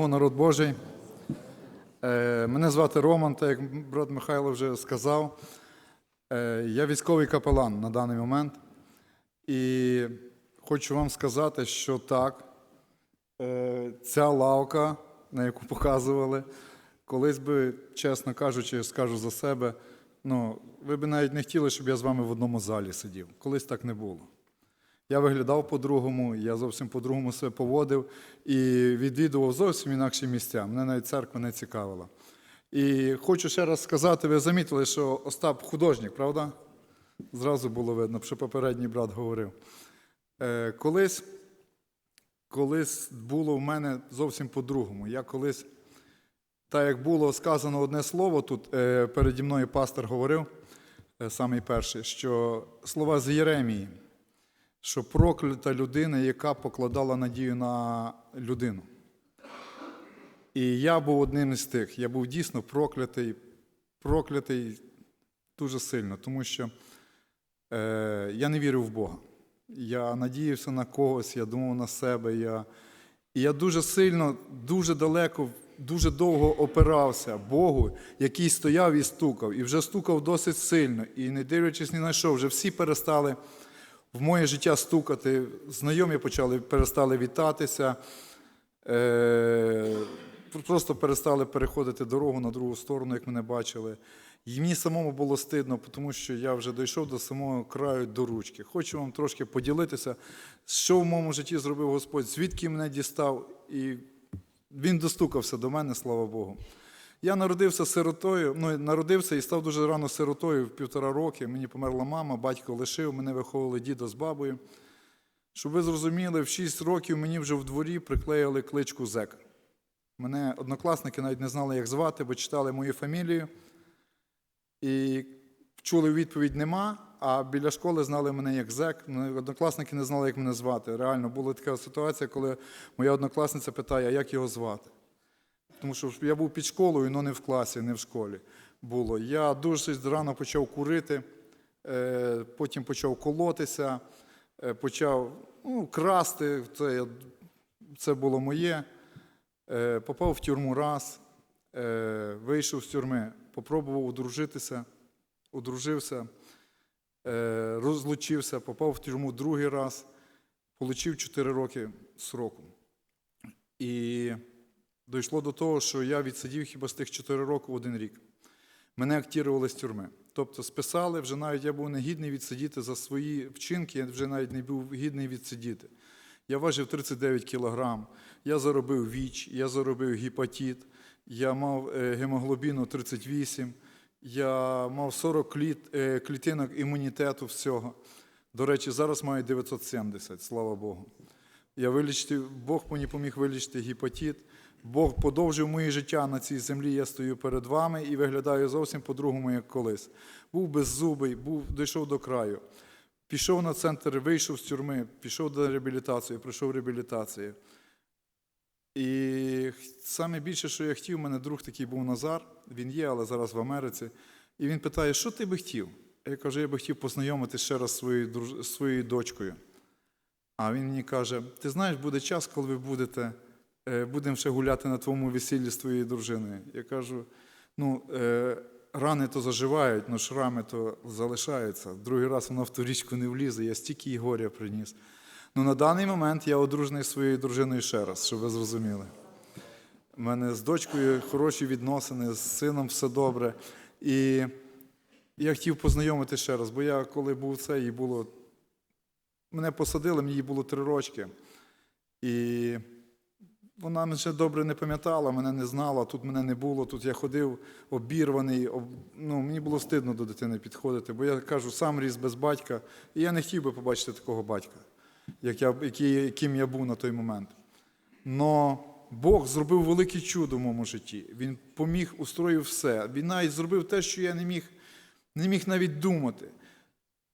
О, народ Божий. Е, Мене звати Роман, так як брат Михайло вже сказав. Е, Я військовий капелан на даний момент. І хочу вам сказати, що так, е, ця лавка, на яку показували, колись би, чесно кажучи, скажу за себе, ну, ви б навіть не хотіли, щоб я з вами в одному залі сидів. Колись так не було. Я виглядав по-другому, я зовсім по-другому себе поводив і відвідував зовсім інакші місця. Мене навіть церква не цікавила. І хочу ще раз сказати: ви замітили, що Остап художник, правда? Зразу було видно, що попередній брат говорив. Е, колись, колись було в мене зовсім по-другому. Я колись, так як було сказано одне слово, тут е, переді мною пастор говорив, е, самий перший, що слова з Єремії що проклята людина, яка покладала надію на людину. І я був одним із тих. Я був дійсно проклятий, проклятий дуже сильно, тому що е, я не вірив в Бога. Я надіявся на когось, я думав на себе. Я, і я дуже сильно, дуже далеко, дуже довго опирався Богу, який стояв і стукав, і вже стукав досить сильно. І не дивлячись ні на що, вже всі перестали в моє життя стукати. Знайомі почали перестали вітатися, е, просто перестали переходити дорогу на другу сторону, як мене бачили. І мені самому було стидно, тому що я вже дійшов до самого краю до ручки. Хочу вам трошки поділитися, що в моєму житті зробив Господь, звідки мене дістав, і він достукався до мене, слава Богу. Я народився сиротою, ну, народився і став дуже рано сиротою в півтора роки. Мені померла мама, батько лишив, мене виховували дідо з бабою. Щоб ви зрозуміли, в 6 років мені вже в дворі приклеїли кличку Зек. Мене однокласники навіть не знали, як звати, бо читали мою фамілію. І чули відповідь нема, а біля школи знали мене як Зек. Ну, Однокласники не знали, як мене звати. Реально була така ситуація, коли моя однокласниця питає, як його звати. Тому що я був під школою, але не в класі, не в школі було. Я дуже рано почав курити, е, потім почав колотися, е, почав ну, красти. Це, це було моє. Е, Попав в тюрму раз, вийшов з тюрми, попробував одружитися, одружився, розлучився, попав в тюрму другий раз, отримав 4 роки сроку. І дійшло до того, що я відсидів хіба з тих 4 роки один рік. Мене актірували з тюрми. Тобто списали, вже навіть я був не гідний відсидіти за свої вчинки, я вже навіть не був гідний відсидіти. Я важив 39 кілограм, я заробив ВІЧ, я заробив гепатит, я мав е, гемоглобіну 38, я мав 40 кліт, е, клітинок імунітету всього. До речі, зараз маю 970, слава Богу. Я вилічити, Бог мені поміг вилічити гепатит. Бог подовжив моє життя на цій землі. Я стою перед вами і виглядаю зовсім по-другому, як колись. Був беззубий, був, дійшов до краю. Пішов на центр, вийшов з тюрми, пішов до реабілітації, пройшов реабілітацію. І саме більше, що я хотів, у мене друг такий був Назар, він є, але зараз в Америці. І він питає, що ти би хотів? Я кажу, я би хотів познайомитися ще раз своєю, своєю дочкою. А він мені каже: ти знаєш, буде час, коли ви будете, будемо ще гуляти на твоєму весіллі з твоєю дружиною. Я кажу: ну, е, рани то заживають, але шрами то залишаються. Другий раз вона в ту річку не влізе, я стільки їй горя приніс. Ну, на даний момент я одружений зі своєю дружиною ще раз, щоб ви зрозуміли. У мене з дочкою хороші відносини, з сином все добре. І я хотів познайомити ще раз, бо я коли був це, їй було. Мене посадили, мені було три рочки. І вона мене добре не пам'ятала, мене не знала, тут мене не було, тут я ходив обірваний. об- Ну, мені було стидно до дитини підходити, бо я кажу, сам ріс без батька, і я не хотів би побачити такого батька, як я, яким я був на той момент. Но Бог зробив велике чудо в моєму житті. Він поміг, устроїв все. Він навіть зробив те, що я не міг, не міг навіть думати.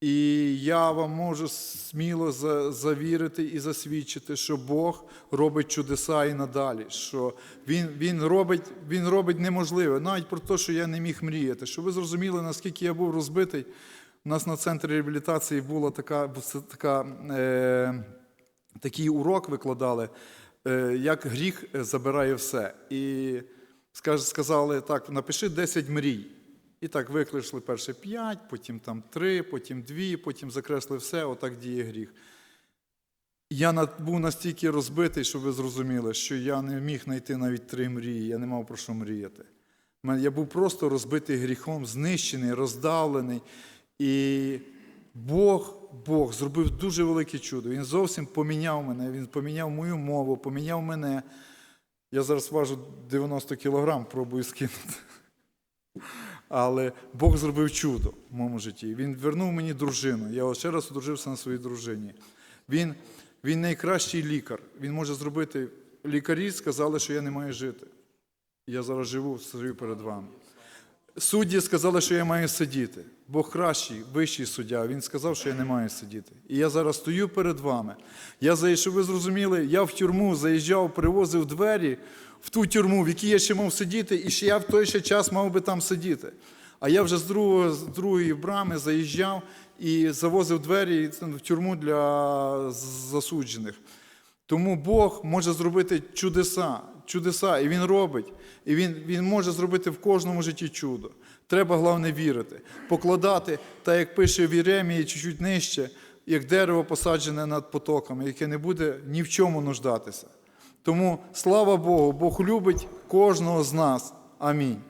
І я вам можу сміло завірити і засвідчити, що Бог робить чудеса і надалі, що Він, він, робить, він робить неможливе, навіть про те, що я не міг мріяти. Щоб ви зрозуміли, наскільки я був розбитий. У нас на центрі реабілітації була така, така, е, такий урок викладали. е, як гріх е, забирає все. І сказали так: напиши 10 мрій. І так викликали перше 5, потім там 3, потім 2, потім закресли все, отак діє гріх. Я був настільки розбитий, щоб ви зрозуміли, що я не міг знайти навіть три мрії, я не мав про що мріяти. Я був просто розбитий гріхом, знищений, роздавлений. І Бог, Бог зробив дуже велике чудо. Він зовсім поміняв мене, він поміняв мою мову, поміняв мене. Я зараз важу 90 кілограм, пробую скинути. Але Бог зробив чудо в моєму житті. Він вернув мені дружину. Я ще раз одружився на своїй дружині. Він, він найкращий лікар. Він може зробити. Лікарі сказали, що я не маю жити. Я зараз живу, стою перед вами. Судді сказали, що я маю сидіти. Бог кращий, вищий суддя. Він сказав, що я не маю сидіти. І я зараз стою перед вами. Я, щоб ви зрозуміли, я в тюрму заїжджав, привозив двері в ту тюрму, в якій я ще мав сидіти, і ще я в той ще час мав би там сидіти. А я вже з, другого, з другої брами заїжджав і завозив двері в тюрму для засуджених. Тому Бог може зробити чудеса, чудеса, і Він робить. І Він, він може зробити в кожному житті чудо. Треба, головне, вірити, покладати, так як пише в Єремії, чуть-чуть нижче, як дерево посаджене над потоками, яке не буде ні в чому нуждатися. Тому слава Богу, Бог любить кожного з нас. Амінь.